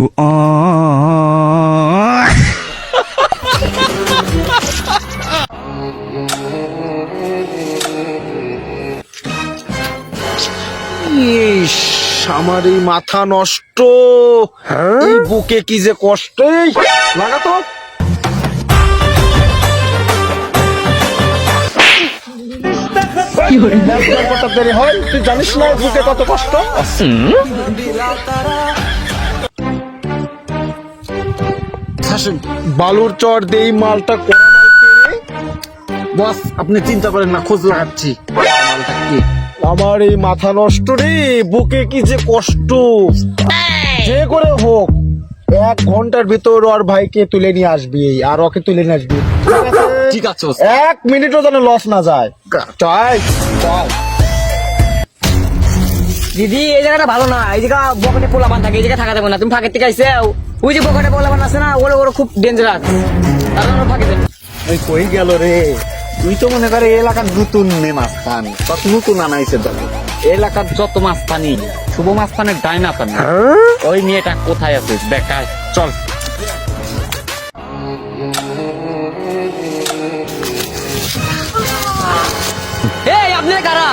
ইস আমার এই মাথা নষ্ট। এই বুকে কি যে কষ্ট লাগাতো। ব্যবসা দেরি হয় তুই জানিস না বুকে কত কষ্ট? হাসেন, বালুর চর দেই মালটা করা মাল পেরে। বস আপনি চিন্তা করেন না খোঁজ লাগাচ্ছি। মালটা কি? আমার এই মাথা নষ্ট রে বুকে কি যে কষ্ট। যে করে হোক এক ঘণ্টার ভিতর ওর ভাইকে তুলে নিয়ে আসবি আর ওকে তুলে নিয়ে আসবি। ঠিক আছে এক মিনিটও যেন লস না যায়। চাই চাই। দিদি এই জায়গাটা ভালো না এই জায়গা বকেটে পোলাপান থাকে এই জায়গায় থাকা যাবে না তুমি ফাঁকের থেকে আইসে ওই যে বকেটে পোলাপান আছে না ওরে ওরা খুব ডেঞ্জারাস তার জন্য ফাঁকে দেবে। ওই কই গেল রে? তুই তো মনে করে এলাকার নতুন নে মাস্তান কত নতুন আনাইছে দলে। এলাকার যত মাছ পানি শুভ মাছ পানের ডাইনা পানি। ওই মেয়েটা কোথায় আছে? দেখায় চল। এই আপনি কারা?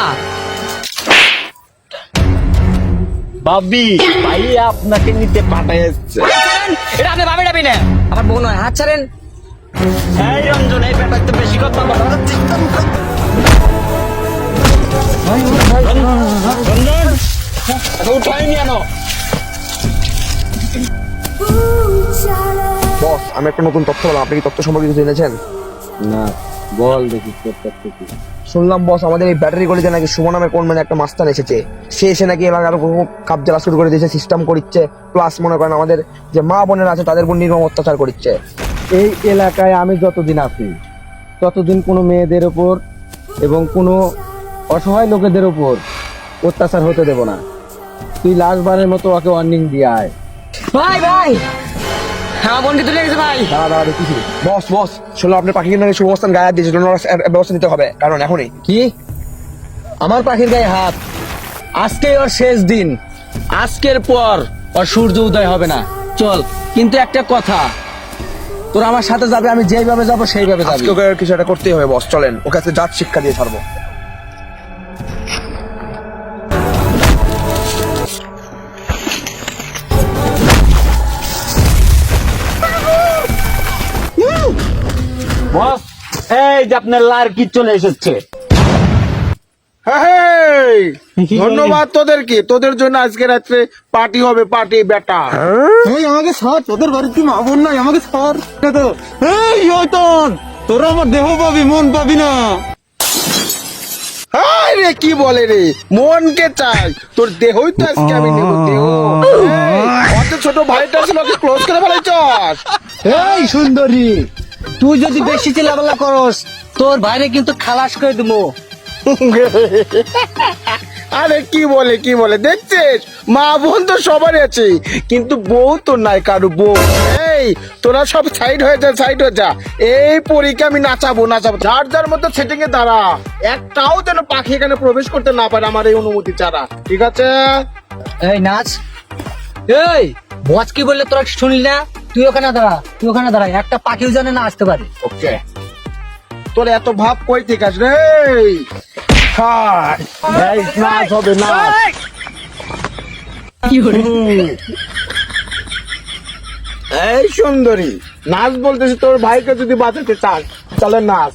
বাবি ভাই আপনাকে নিতে পাঠাইছে। ছাড়েন, এটা আপনি ভাবে যাবি না। আমার বোন হয় হাত ছাড়েন। এই রঞ্জন এই ব্যাপার তো বেশি কথা আনো বস আমি একটা নতুন তথ্য বললাম। আপনি কি তথ্য সম্পর্কে কিছু জেনেছেন? না বল দেখি তথ্য কি। শুনলাম বস আমাদের এই ব্যাটারি গলিতে নাকি সুমন নামের কোন মানে একটা মাস্তান এসেছে। সে এসে নাকি এলাকার উপর কাবজা শুরু করে দিয়েছে সিস্টেম করছে প্লাস মনে করেন আমাদের যে মা বোনেরা আছে তাদের উপর নির্মম অত্যাচার করছে এই এলাকায় আমি যতদিন আছি ততদিন কোনো মেয়েদের ওপর এবং কোনো অসহায় লোকেদের ওপর অত্যাচার হতে দেব না। তুই লাস্টবারের মতো ওকে ওয়ার্নিং দিয়ে আয়। ভাই ভাই! হ্যাঁ তুলে গেছে ভাই। দাঁড়া দাঁড়া দেখতেছি বস বস। আপনার গায়ে হাত দিয়েছে জন্য ব্যবস্থা নিতে হবে কারণ এখনই। কি? আমার পাখির গায়ে হাত? আজকে ওর শেষ দিন। আজকের পর ওর সূর্য উদয় হবে না। চল কিন্তু একটা কথা। তোর আমার সাথে যাবে আমি যেইভাবে যাব সেইভাবে যাবি। ওকে কিছু একটা করতেই হবে বস চলেন। ওকে আজকে জাত শিক্ষা দিয়ে ছাড়বো। বস এই যে আপনার লার কি চলে এসেছে? হেই, ধন্যবাদ তোদেরকে। তোদের জন্য আজকে রাত্রে পার্টি হবে পার্টি বেটা এই আমাকে সর তোদের মা বোন নাই আমাকে সর তো এই ইয়তন তোরা আমার দেহ পাবি মন পাবি না। হাই রে কি বলে রে? মনকে চাই। তোর দেহই তো আজকে আমি নেব দেহ। অত ছোট ভাইটা ছিল ক্লোজ করে ফেলেছস এই সুন্দরী! তুই যদি বেশি চিল্লাপাল্লা করস তোর বাইরে কিন্তু খালাস করে দেবো আরে কি বলে কি বলে? দেখছিস? মা বোন তো সবারই আছে কিন্তু বউ তো নাই কারও বউ। এই তোরা সব সাইড হয়ে যা সাইড হয়ে যা। এই পরীকে আমি নাচাবো নাচাবো। যার যার মতো সেটিং এ দাঁড়া। একটাও যেন পাখি এখানে প্রবেশ করতে না পারে আমার এই অনুমতি ছাড়া। ঠিক আছে? এই নাচ। এই বস কি বললে তোরা শুনলি না? তুই ওখানে দাঁড়া তুই ওখানে দাঁড়া একটা পাখিও জানে না আসতে পারে ওকে তোর এত ভাব কই ঠিক আছে রে নাচ হবে হুম। এই সুন্দরী নাচ বলতেছি তোর ভাইকে যদি বাঁচাতে চাস তাহলে নাচ